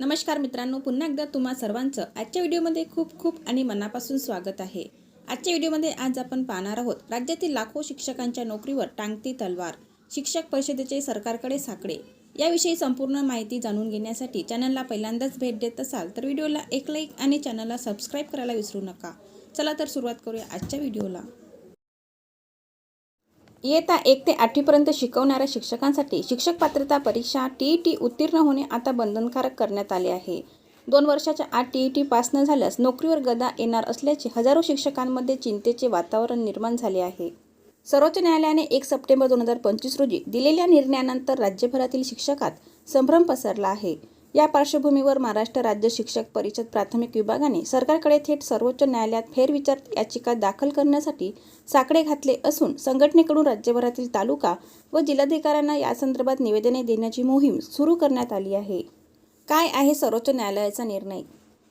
नमस्कार मित्रांनो पुन्हा एकदा तुम्हा सर्वांचं आजच्या व्हिडिओमध्ये खूप खूप आणि मनापासून स्वागत आहे. आजच्या व्हिडिओमध्ये आज आपण पाहणार आहोत राज्यातील लाखो शिक्षकांच्या नोकरीवर टांगती तलवार शिक्षक परिषदेचे सरकारकडे साकडे. याविषयी संपूर्ण माहिती जाणून घेण्यासाठी चॅनलला पहिल्यांदाच भेट देत असाल तर व्हिडिओला एक लाईक आणि चॅनलला सबस्क्राईब करायला विसरू नका. चला तर सुरुवात करूया आजच्या व्हिडिओला. इयत्ता एक ते आठवीपर्यंत शिकवणाऱ्या शिक्षकांसाठी शिक्षक पात्रता परीक्षा टी ई टी उत्तीर्ण होणे आता बंधनकारक करण्यात आले आहे. दोन वर्षाच्या आत टी ई टी पास न झाल्यास नोकरीवर गदा येणार असल्याचे हजारो शिक्षकांमध्ये चिंतेचे वातावरण निर्माण झाले आहे. सर्वोच्च न्यायालयाने एक सप्टेंबर दोन हजार पंचवीस रोजी दिलेल्या निर्णयानंतर राज्यभरातील शिक्षकात संभ्रम पसरला आहे. या पार्श्वभूमीवर महाराष्ट्र राज्य शिक्षक परिषद प्राथमिक विभागाने सरकारकडे थेट सर्वोच्च न्यायालयात फेरविचार याचिका दाखल करण्यासाठी साकडे घातले असून संघटनेकडून राज्यभरातील तालुका व जिल्हाधिकाऱ्यांना यासंदर्भात निवेदने देण्याची मोहीम सुरू करण्यात आली आहे. काय आहे सर्वोच्च न्यायालयाचा निर्णय?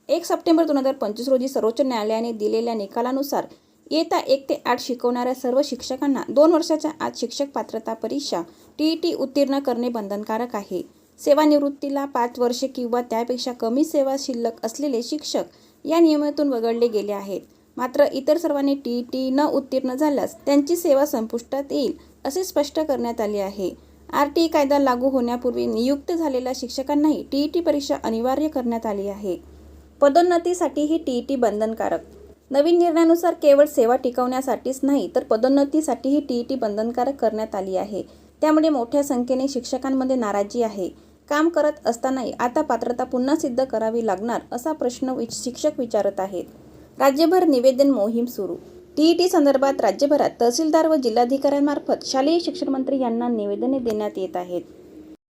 एक सप्टेंबर दोन हजार पंचवीस रोजी सर्वोच्च न्यायालयाने दिलेल्या निकालानुसार येता एक ते आठ शिकवणाऱ्या सर्व शिक्षकांना दोन वर्षाच्या आत शिक्षक पात्रता परीक्षा टी ई टी उत्तीर्ण करणे बंधनकारक आहे. सेवानिवृत्तीला पाच वर्षे किंवा त्यापेक्षा कमी सेवा शिल्लक असलेले शिक्षक या नियमातून वगळले गेले आहेत. मात्र इतर सर्वांनी टी ई टी न उत्तीर्ण झाल्यास त्यांची सेवा संपुष्टात येईल असे स्पष्ट करण्यात आले आहे. आर टी ई कायदा लागू होण्यापूर्वी नियुक्त झालेल्या शिक्षकांनाही टी ई टी परीक्षा अनिवार्य करण्यात आली आहे. पदोन्नतीसाठी ही टी ई टी बंधनकारक. नवीन निर्णयानुसार केवळ सेवा टिकवण्यासाठीच नाही तर पदोन्नतीसाठीही टी ई टी बंधनकारक करण्यात आली आहे. त्यामुळे मोठ्या संख्येने शिक्षकांमध्ये नाराजी आहे. काम करत असतानाही आता पात्रता पुन्हा सिद्ध करावी लागणार असा प्रश्न विच शिक्षक विचारत आहेत. राज्यभर निवेदन मोहीम सुरू. टीईटी संदर्भात राज्यभरात तहसीलदार व जिल्हाधिकाऱ्यांमार्फत शालेय शिक्षण मंत्री यांना निवेदने देण्यात येत आहेत.